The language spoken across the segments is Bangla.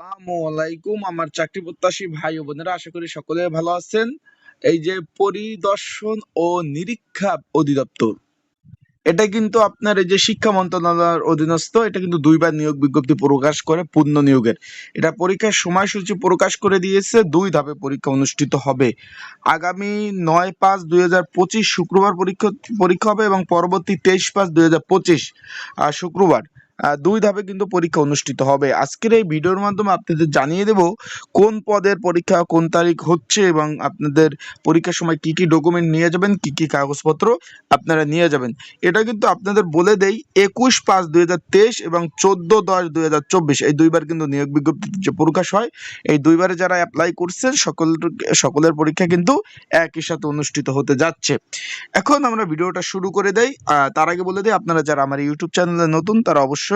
আসসালামু আলাইকুম আমার চাকরি প্রত্যাশী ভাই ও বোনেরা, আশা করি সকলে ভালো আছেন। এই যে পরিদর্শন ও নিরীক্ষা অধিদপ্তর, এটা কিন্তু আপনার এই যে শিক্ষা মন্ত্রণালয়ের অধীনস্থ, এটা কিন্তু দুইবার নিয়োগ বিজ্ঞপ্তি প্রকাশ করে পূর্ণ নিয়োগের। এটা পরীক্ষার সময়সূচি প্রকাশ করে দিয়েছে, দুই ধাপে পরীক্ষা অনুষ্ঠিত হবে। আগামী নয় পাঁচ দুই শুক্রবার পরীক্ষা পরীক্ষা হবে এবং পরবর্তী তেইশ পাঁচ দুই শুক্রবার। দুই ধাপে কিন্তু পরীক্ষা অনুষ্ঠিত হবে। আজকের এই ভিডিওর মাধ্যমে আপনাদের জানিয়ে দেব কোন পদের পরীক্ষা কোন তারিখ হচ্ছে এবং আপনাদের পরীক্ষার সময় কি কি ডকুমেন্ট নিয়ে যাবেন, কি কি কাগজপত্র আপনারা নিয়ে যাবেন। এটা কিন্তু আপনাদের বলে দেই, একুশ পাঁচ দুই এবং চোদ্দ দশ দুই এই দুইবার কিন্তু নিয়োগ বিজ্ঞপ্তি যে প্রকাশ হয়, এই দুইবারে যারা অ্যাপ্লাই করছেন সকল সকলের পরীক্ষা কিন্তু একই সাথে অনুষ্ঠিত হতে যাচ্ছে। এখন আমরা ভিডিওটা শুরু করে দেই। তার আগে বলে দিই, আপনারা যারা আমার ইউটিউব চ্যানেলে নতুন, তারা অবশ্যই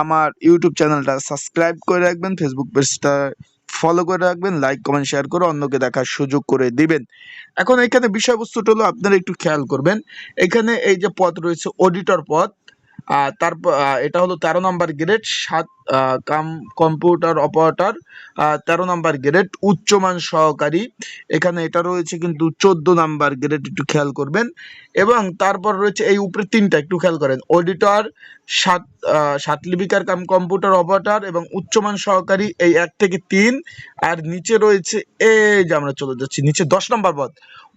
আমার ইউটিউব চ্যানেলটা সাবস্ক্রাইব করে রাখবেন ফেসবুক পেজটা ফলো করে রাখবেন লাইক কমেন্ট শেয়ার করে অন্যকে দেখার সুযোগ করে দিবেন। এখন এখানে বিষয়বস্তুটা হলো আপনারা একটু খেয়াল করবেন, এখানে এই যে পদ রয়েছে অডিটর পদ তারপর এটা হলো তেরো নম্বর গ্রেড সাত কাম কম্পিউটার অপারেটর তেরো নম্বর গ্রেড উচ্চমান সহকারী। এখানে এটা রয়েছে কিন্তু চোদ্দ নাম্বার গ্রেড একটু খেয়াল করবেন। এবং তারপর রয়েছে এই উপরে তিনটা, একটু খেয়াল করেন। অডিটর সাত সাত লিপিকার কাম কম্পিউটার অপারেটর এবং উচ্চমান সহকারী, এই এক থেকে তিন। আর নিচে রয়েছে, এই যে আমরা চলে যাচ্ছি, নিচে দশ নম্বর পদ।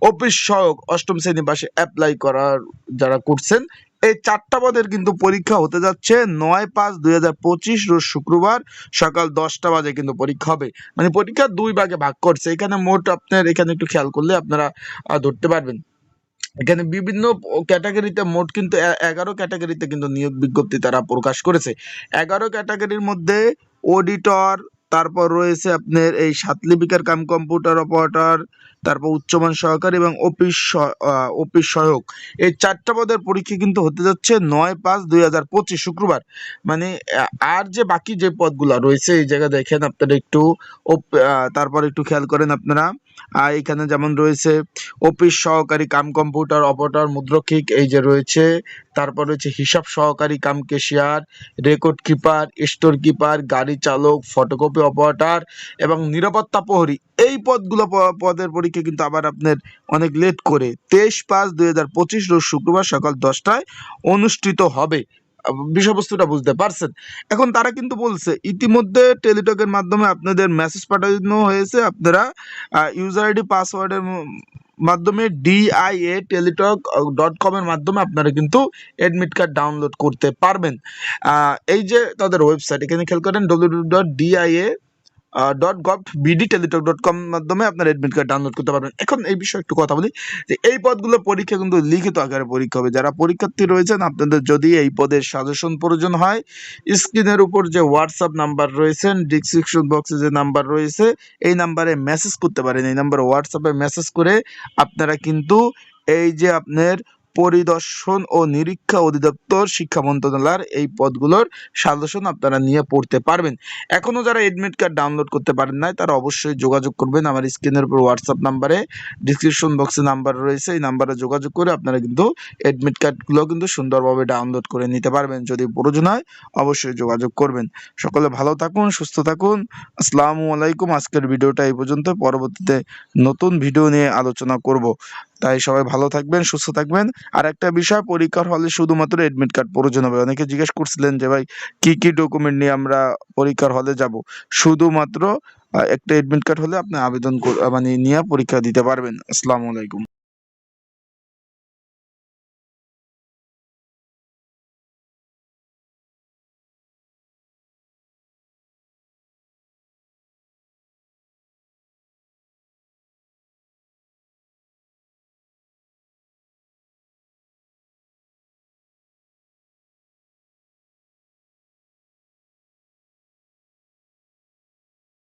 অফিস সহক অষ্টম শ্রেণি পাশে অ্যাপ্লাই করার যারা করছেন এই চারটা পদের কিন্তু পরীক্ষা হতে যাচ্ছে নয় পাঁচ দুই হাজার পঁচিশ রোজ শুক্রবার সকাল দশটা বাজে কিন্তু পরীক্ষা হবে। মানে পরীক্ষা দুই ভাগে ভাগ করছে। এখানে মোট আপনার এখানে একটু খেয়াল করলে আপনারা ধরতে পারবেন। এখানে বিভিন্ন ক্যাটাগরিতে মোট কিন্তু এগারো ক্যাটাগরিতে কিন্তু নিয়োগ বিজ্ঞপ্তি তারা প্রকাশ করেছে। এগারো ক্যাটাগরির মধ্যে অডিটর তারপর রয়েছে আপনার এই সাতলিপিকার কাম কম্পিউটার অপারেটর তারপর উচ্চমান সহকারী এবং অফিস অফিস সহায়ক। এই চারটা পদের পরীক্ষা কিন্তু হতে যাচ্ছে নয় পাঁচ দুই হাজার পঁচিশ শুক্রবার। মানে আর যে বাকি যে পদগুলা রয়েছে এই জায়গায় দেখেন আপনারা একটু তারপর একটু খেয়াল করেন আপনারা। এখানে যেমন রয়েছে অফিস সহকারী কাম কম্পিউটার, অপারেটর, মুদ্রক্ষিক এই যে রয়েছে। তারপর রয়েছে হিসাব সহকারী cum cashier record keeper, store keeper, গাড়ি চালক, ফটোকপি অপারেটর এবং নিরাপত্তা প্রহরী। এই পদগুলো পদের পরীক্ষা কিন্তু আবার আপনার অনেক লেট করে। তেইশ পাঁচ দুই হাজার পঁচিশ রোজ শুক্রবার সকাল দশটায় অনুষ্ঠিত হবে। বিষয়বস্তুটা বুঝতে পারছেন। এখন তারা কিন্তু বলছে, ইতিমধ্যে টেলিটকের মাধ্যমে আপনাদের মেসেজ পাঠানো হয়েছে। আপনারা ইউজার আইডি পাসওয়ার্ডের মাধ্যমে ডিআইএ টেলিটক ডট কমের মাধ্যমে আপনারা কিন্তু অ্যাডমিট কার্ড ডাউনলোড করতে পারবেন। এই যে তাদের ওয়েবসাইট এখানে খেয়াল করেন W dot DIA dot gov BD Teletalk dot com মাধ্যমে আপনার অ্যাডমিট কার্ড ডাউনলোড করতে পারবেন। এখন এই বিষয়ে একটু কথা বলি যে এই পদগুলো পরীক্ষা কিন্তু লিখিত আকারে পরীক্ষা হবে। যারা পরীক্ষার্থী রয়েছেন, আপনাদের যদি এই পদের সাজেশন প্রয়োজন হয় স্ক্রিনের উপর যে হোয়াটসঅ্যাপ নাম্বার রয়েছে ডিসক্রিপশন বক্সে যে নাম্বার রয়েছে, এই নাম্বারে মেসেজ করতে পারেন। এই নাম্বারে হোয়াটসঅ্যাপে মেসেজ করে আপনারা কিন্তু এই যে আপনার পরিদর্শন ও নিরীক্ষা অধিদপ্তর শিক্ষা মন্ত্রণালয়ের এই পদগুলোর সাজেশন আপনারা নিয়ে পড়তে পারবেন। এখনও যারা এডমিট কার্ড ডাউনলোড করতে পারেন নাই, তারা অবশ্যই যোগাযোগ করবেন। আমার স্ক্রিনের উপর হোয়াটসঅ্যাপ নাম্বারে ডিসক্রিপশন বক্সে নাম্বার রয়েছে। এই নাম্বারে যোগাযোগ করে আপনারা কিন্তু এডমিট কার্ডগুলো কিন্তু সুন্দরভাবে ডাউনলোড করে নিতে পারবেন। যদি প্রয়োজন হয়, অবশ্যই যোগাযোগ করবেন। সকলে ভালো থাকুন, সুস্থ থাকুন। আসসালামু আলাইকুম। আজকের ভিডিওটা এই পর্যন্ত। পরবর্তীতে নতুন ভিডিও নিয়ে আলোচনা করব। তাই সবাই ভালো থাকবেন, সুস্থ থাকবেন। আর একটা বিষয়, পরীক্ষার হলে শুধুমাত্র এডমিট কার্ড প্রয়োজন হবে অনেকে জিজ্ঞেস করছিলেন যে ভাই, কি কি ডকুমেন্ট নিয়ে আমরা পরীক্ষার হলে যাব? শুধুমাত্র একটা এডমিট কার্ড হলে আপনি আবেদন মানে নিয়ে পরীক্ষা দিতে পারবেন। আসসালামু আলাইকুম।